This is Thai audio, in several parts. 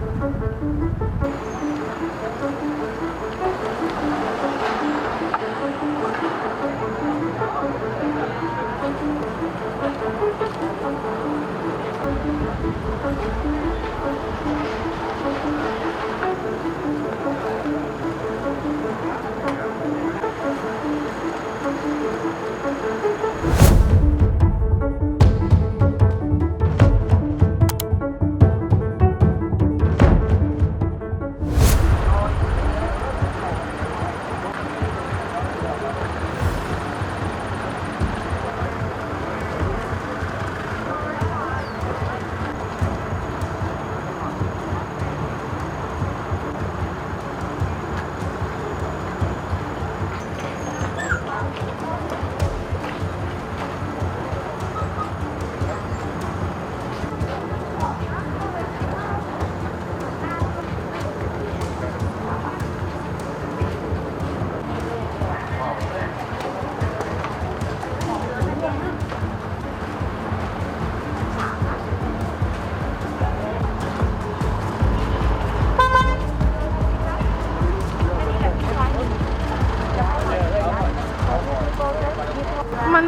มัน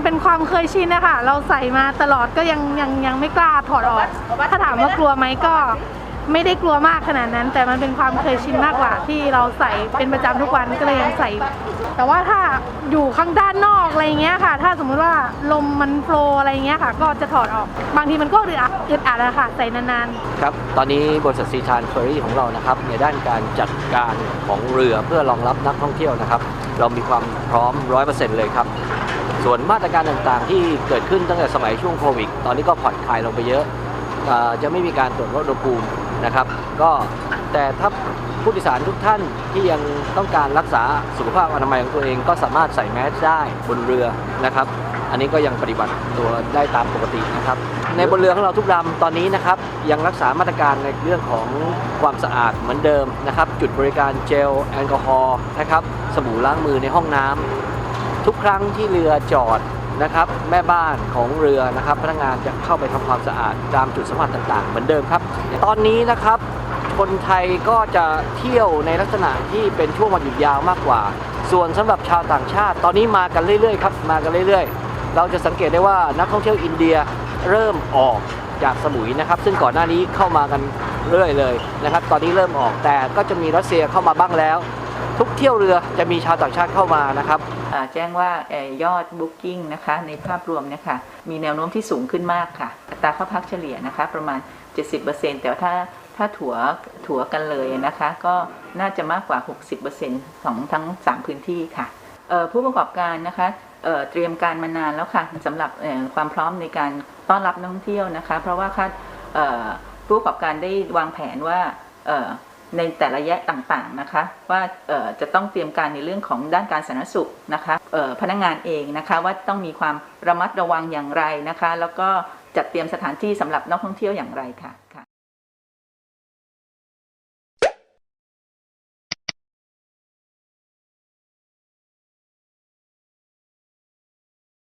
เป็นความเคยชินนะคะเราใส่มาตลอดก็ยังยังยังไม่กล้าถอดออกถ้าถามว่ากลัวไหมก็ ไม่ได้กลัวมากขนาดนั้น แต่มันเป็นความเคยชินมากกว่า ที่เราใส่เป็นประจำทุกวันก็เลยยังใส่แต่ว่าถ้าอยู่ข้างด้านนอกอะไรเงี้ยค่ะ ถ้าสมมุติว่าลมมันโฟลว์อะไรเงี้ยค่ะ ก็จะถอดออก บางทีมันก็อึดอัดอึดอัดอะค่ะ ใส่นานๆ ครับ ตอนนี้บริษัทซีทานเฟอรี่ของเรานะครับในด้านการจัดการของเรือเพื่อรองรับนักท่องเที่ยวนะครับ เรามีความพร้อม 100%เลยครับ ส่วนมาตรการต่างๆ ที่เกิดขึ้นตั้งแต่สมัยช่วงโควิด ตอนนี้ก็ผ่อนคลายลงไปเยอะจะไม่มีการตรวจวัดอุณหภูมินะครับ ก็แต่ถ้าผู้โดยสารทุกท่านที่ยังต้องการรักษาสุขภาพอนามัยของตัวเองก็สามารถใส่แมสได้บนเรือนะครับ อันนี้ก็ยังปฏิบัติตัวได้ตามปกตินะครับ ในบนเรือของเราทุกลำตอนนี้นะครับ ยังรักษามาตรการในเรื่องของความสะอาดเหมือนเดิมนะครับ จุดบริการเจลแอลกอฮอล์นะครับสบู่ล้างมือในห้องน้ำ ทุกครั้งที่เรือจอดนะครับ แม่บ้านของเรือนะครับ พนักงานจะเข้าไปทำความสะอาดตามจุดสัมผัสต่างๆ เหมือนเดิมครับ ตอนนี้นะครับ คนไทยก็จะเที่ยวในลักษณะที่เป็นช่วงวันหยุดยาวมากกว่า ส่วนสำหรับชาวต่างชาติ ตอนนี้มากันเรื่อยๆครับมากันเรื่อยๆ เราจะสังเกตได้ว่านักท่องเที่ยวอินเดียเริ่มออกจากสมุยนะครับ ซึ่งก่อนหน้านี้เข้ามากันเรื่อยเลยนะครับ ตอนนี้เริ่มออกแต่ก็จะมีรัสเซียเข้ามาบ้างแล้ว ทุกเที่ยวเรือจะมีชาวต่างชาติเข้ามานะครับแจ้งว่าอยอด Booking นะคะในภาพรวมเนี่ยค่ะมีแนวโน้มที่สูงขึ้นมากค่ะอัตราเข้าพักเฉลี่ยนะคะประมาณ 70%แต่ว่าถ้าถ้าถัวถัวกันเลยนะคะ ก็น่าจะมากกว่า 60%ของทั้ง 3 พื้นที่ค่ะผู้ประกอบการนะคะเเตรียมการมานานแล้วค่ะสำหรับความพร้อมในการต้อนรับนักท่องเที่ยวนะคะ เพราะว่าคาดผู้ประกอบการได้วางแผนว่า ในแต่ละแยะต่างๆนะคะ ว่าจะต้องเตรียมการในเรื่องของด้านการสาธารณสุขนะคะพนักงานเองนะคะว่าต้องมีความระมัดระวังอย่างไรนะคะ แล้วก็จัดเตรียมสถานที่สำหรับนักท่องเที่ยวอย่างไรค่ะค่ะ